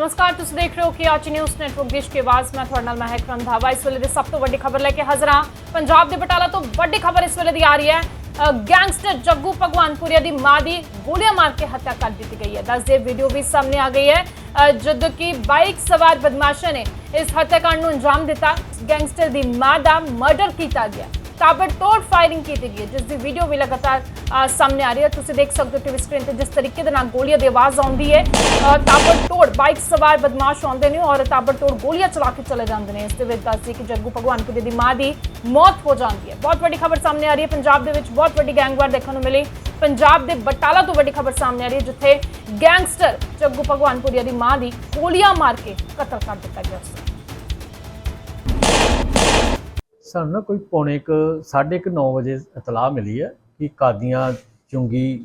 ਨਮਸਕਾਰ ਤੁਸੀਂ ਦੇਖ ਰਹੇ ਹੋ ਕਿ ਆਚ ਨਿਊਜ਼ ਨੈਟਵਰਕ ਦੇਸ਼ ਦੀ ਆਵਾਜ਼। ਮੈਂ ਤੁਹਾਡੇ ਨਾਲ ਮਹਿਕ ਰੰਧਾਵਾ। ਇਸ ਵੇਲੇ ਦੀ ਸਭ ਤੋਂ ਵੱਡੀ ਖਬਰ ਲੈ ਕੇ ਹਾਜ਼ਰ ਹਾਂ। ਪੰਜਾਬ ਦੇ ਬਟਾਲਾ ਤੋਂ ਵੱਡੀ ਖਬਰ ਇਸ ਵੇਲੇ ਦੀ ਆ ਰਹੀ ਹੈ। ਗੈਂਗਸਟਰ ਜੱਗੂ ਭਗਵਾਨਪੁਰੀਆ ਦੀ ਮਾਂ ਦੀ ਗੋਲੀਆਂ ਮਾਰ ਕੇ ਹੱਤਿਆ ਕਰ ਦਿੱਤੀ ਗਈ ਹੈ। ਦੱਸ ਦੇ ਵੀਡੀਓ ਵੀ ਸਾਹਮਣੇ ਆ ਗਈ ਹੈ। ਅ, ਜਦੋਂ ਕਿ ਬਾਈਕ ਸਵਾਰ ਬਦਮਾਸ਼ਾਂ ਨੇ ਇਸ ਹੱਤਿਆਕਾਂਡ ਨੂੰ ਅੰਜਾਮ ਦਿੱਤਾ। ਗੈਂਗਸਟਰ ਦੀ ਮਾਂ ਦਾ ਮਰਡਰ ਕੀਤਾ ਗਿਆ। ਤਾਬੜਤੋੜ ਫਾਇਰਿੰਗ ਕੀਤੀ ਗਈ ਹੈ ਜਿਸ ਦੀ ਵੀਡੀਓ ਵੀ ਲਗਾਤਾਰ ਸਾਹਮਣੇ ਆ ਰਹੀ ਹੈ ਤੁਸੀਂ ਦੇਖ ਸਕਦੇ ਹੋ ਟੀਵੀ ਸਕਰੀਨ ਤੇ ਜਿਸ ਤਰੀਕੇ ਦੇ ਨਾਲ ਗੋਲੀਆਂ ਦੀ ਆਵਾਜ਼ ਆਉਂਦੀ ਹੈ ਅ, ਤਾਬੜਤੋੜ ਬਾਈਕ ਸਵਾਰ ਬਦਮਾਸ਼ ਆਉਂਦੇ ਨੇ ਔਰ ਤਾਬੜਤੋੜ ਗੋਲੀਆਂ ਚਲਾ ਕੇ ਚਲੇ ਜਾਂਦੇ ਨੇ ਇਸ ਦੇ ਵਿੱਚ ਦੱਸਦੀ ਕਿ ਜੱਗੂ ਭਗਵਾਨਪੁਰੀ ਦੀ ਮਾਂ ਦੀ ਮੌਤ ਹੋ ਜਾਂਦੀ ਹੈ ਬਹੁਤ ਵੱਡੀ ਖਬਰ ਸਾਹਮਣੇ ਆ ਰਹੀ ਹੈ ਪੰਜਾਬ ਦੇ ਵਿੱਚ ਬਹੁਤ ਵੱਡੀ ਗੈਂਗਵਾਰ ਦੇਖਣ ਨੂੰ ਮਿਲੀ ਪੰਜਾਬ ਦੇ ਬਟਾਲਾ ਤੋਂ ਵੱਡੀ ਖਬਰ ਸਾਹਮਣੇ ਆ ਰਹੀ ਹੈ ਜਿੱਥੇ ਗੈਂਗਸਟਰ ਜੱਗੂ ਭਗਵਾਨਪੁਰੀਆ ਦੀ ਮਾਂ ਦੀ ਗੋਲੀਆਂ ਮਾਰ ਕੇ ਕਤਲ ਕਰ ਦਿੱਤਾ ਗਿਆ ਸੀ ਸਾਨੂੰ ਨਾ ਕੋਈ ਪੌਣੇ ਕੁ, ਸਾਢੇ ਕੁ 9 ਵਜੇ ਇਤਲਾਹ ਮਿਲੀ ਹੈ ਕਿ ਕਾਦੀਆਂ ਚੁੰਗੀ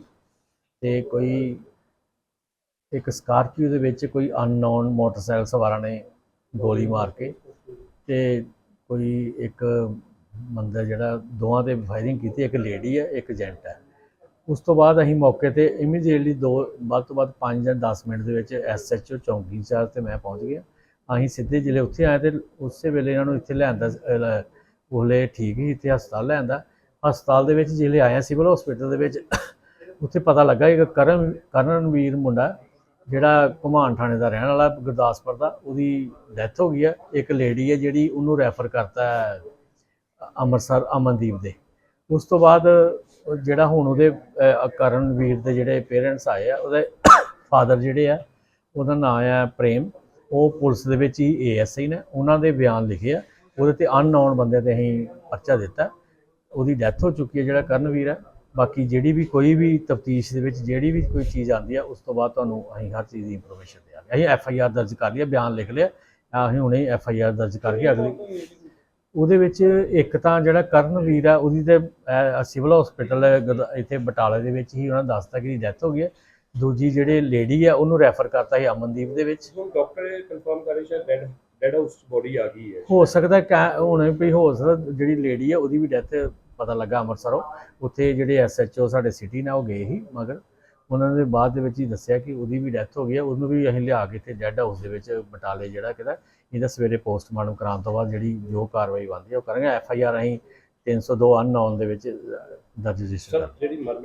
ਤੇ ਕੋਈ ਇੱਕ ਸਕਾਰਪੀਓ ਦੇ ਵਿੱਚ ਕੋਈ ਅਨਨੋਨ ਮੋਟਰਸਾਈਕਲ ਸਵਾਰਾਂ ਨੇ ਗੋਲੀ ਮਾਰ ਕੇ ਤੇ ਕੋਈ ਇੱਕ ਬੰਦਾ ਜਿਹੜਾ ਦੋਵਾਂ ਤੇ ਫਾਇਰਿੰਗ ਕੀਤੀ, ਇੱਕ ਲੇਡੀ ਹੈ, ਇੱਕ ਜੈਂਟ ਹੈ। ਉਸ ਤੋਂ ਬਾਅਦ ਅਸੀਂ ਮੌਕੇ ਤੇ ਇਮੀਡੀਏਟਲੀ ਦੋ, ਵੱਧ ਤੋਂ ਵੱਧ 5 ਜਾਂ 10 ਮਿੰਟ ਦੇ ਵਿੱਚ ਐਸਐਚਓ ਚੌਂਕੀ ਚਾਰ ਤੇ ਮੈਂ ਪਹੁੰਚ ਗਿਆ। ਅਸੀਂ ਸਿੱਧੇ ਜ਼ਿਲ੍ਹੇ ਉੱਥੇ ਆਏ ਤੇ ਉਸੇ ਵੇਲੇ ਇਹਨਾਂ ਨੂੰ ਇੱਥੇ ਲਿਆਂਦਾ ਉਹਲੇ ਠੀਕ ਹੀ ਇੱਥੇ ਹਸਪਤਾਲ ਲਿਆਂਦਾ ਹਸਪਤਾਲ ਦੇ ਵਿੱਚ ਜਿਹੜੇ ਆਇਆ ਸਿਵਲ ਹਸਪੀਟਲ ਦੇ ਵਿੱਚ, ਉੱਥੇ ਪਤਾ ਲੱਗਾ ਕਿ ਕਰਨ, ਕਰਨਵੀਰ ਮੁੰਡਾ, ਜਿਹੜਾ ਘੁਮਾਨ ਥਾਣੇ ਦਾ ਰਹਿਣ ਵਾਲਾ ਗੁਰਦਾਸਪੁਰ ਦਾ, ਉਹਦੀ ਡੈਥ ਹੋ ਗਈ ਹੈ ਇੱਕ ਲੇਡੀ ਹੈ ਜਿਹੜੀ ਉਹਨੂੰ ਰੈਫਰ ਕਰਤਾ ਅੰਮ੍ਰਿਤਸਰ, ਅਮਨਦੀਪ ਦੇ। ਉਸ ਤੋਂ ਬਾਅਦ ਜਿਹੜਾ ਹੁਣ ਉਹਦੇ ਕਰਨਵੀਰ ਦੇ ਜਿਹੜੇ ਪੇਰੈਂਟਸ ਆਏ ਆ, ਉਹਦੇ ਫਾਦਰ ਜਿਹੜੇ ਆ, ਉਹਦਾ ਨਾਮ ਆ ਪ੍ਰੇਮ। ਉਹ ਪੁਲਿਸ ਦੇ ਵਿੱਚ ਹੀ ਏਐਸਆਈ ਨੇ, ਉਹਨਾਂ ਦੇ ਬਿਆਨ ਲਿਖੇ ਆ। ਉਹਦੇ ਤੇ ਅਨਨੋਨ ਬੰਦੇ ਤੇ ਅਸੀਂ ਪਰਚਾ ਦਿੱਤਾ। ਉਹਦੀ ਡੈਥ ਹੋ ਚੁੱਕੀ ਹੈ ਜਿਹੜਾ ਕਰਨਵੀਰ ਹੈ। ਬਾਕੀ ਜਿਹੜੀ ਵੀ ਕੋਈ ਵੀ ਤਫਤੀਸ਼ ਦੇ ਵਿੱਚ ਜਿਹੜੀ ਵੀ ਕੋਈ ਚੀਜ਼ ਆਉਂਦੀ ਹੈ ਉਸ ਤੋਂ ਬਾਅਦ ਤੁਹਾਨੂੰ ਅਸੀਂ ਹਰ ਚੀਜ਼ ਦੀ ਇਨਫੋਰਮੇਸ਼ਨ ਦਿਆਂਗੇ। ਅਸੀਂ ਐਫ ਆਈ ਆਰ ਦਰਜ ਕਰ ਲਈ ਬਿਆਨ ਲਿਖ ਲਿਆ। ਅਸੀਂ ਹੁਣੇ ਐਫ ਆਈ ਆਰ ਦਰਜ ਕਰਕੇ ਅਗਲੀ। ਉਹਦੇ ਵਿੱਚ ਇੱਕ ਤਾਂ ਜਿਹੜਾ ਕਰਨਵੀਰ ਆ ਉਹਦੀ ਤੇ ਅਹ, ਸਿਵਲ ਹਸਪੀਟਲ ਇੱਥੇ ਬਟਾਲੇ ਦੇ ਵਿੱਚ ਹੀ ਉਹਨਾਂ ਦੱਸਤਾ ਕਿ ਡੈਥ ਹੋ ਗਈ ਹੈ। ਦੂਜੀ ਜਿਹੜੇ ਲੇਡੀ ਆ ਉਹਨੂੰ ਰੈਫਰ ਕਰਤਾ ਸੀ ਅਮਨਦੀਪ ਦੇ ਵਿੱਚ। ਹੁਣ ਡਾਕਟਰ ਕਨਫਰਮ ਕਰੇ ਸ਼ਾਇਦ ਡੈਡ ਡੈਡ ਹਾਊਸ ਬੋਡੀ ਆ ਗਈ ਹੈ। ਹੋ ਸਕਦਾ ਕੈ- ਹੁਣ ਵੀ ਹੋ ਸਕਦਾ ਜਿਹੜੀ ਲੇਡੀ ਆ ਉਹਦੀ ਵੀ ਡੈਥ ਪਤਾ ਲੱਗਾ ਅੰਮ੍ਰਿਤਸਰੋਂ। ਉੱਥੇ ਜਿਹੜੇ ਐਸਐਚਓ ਸਾਡੇ ਸਿਟੀ ਨਾਲ ਉਹ ਗਏ ਸੀ ਮਗਰ ਉਹਨਾਂ ਨੇ ਬਾਅਦ ਦੇ ਵਿੱਚ ਹੀ ਦੱਸਿਆ ਕਿ ਉਹਦੀ ਵੀ ਡੈਥ ਹੋ ਗਈ ਹੈ। ਉਹਨੂੰ ਵੀ ਅਸੀਂ ਲਿਆ ਕੇ ਇੱਥੇ ਡੈੱਡ ਹਾਊਸ ਦੇ ਵਿੱਚ ਬਟਾਲੇ ਜਿਹੜਾ ਕਿਦਾ ਇਹਦਾ ਸਵੇਰੇ ਪੋਸਟਮਾਰਟਮ ਕਰਾਉਣ ਤੋਂ ਬਾਅਦ ਜਿਹੜੀ ਜੋ ਕਾਰਵਾਈ ਬਣਦੀ ਹੈ ਉਹ ਕਰਾਂਗੇ। ਐਫ ਆਈ ਆਰ ਅਸੀਂ 302 ਅਨਨੋਨ ਦੇ ਵਿੱਚ ਅ, ਦਰਜ ਰਜਿਸਟਰ ਸਰ ਜਿਹੜੀ ਮਰ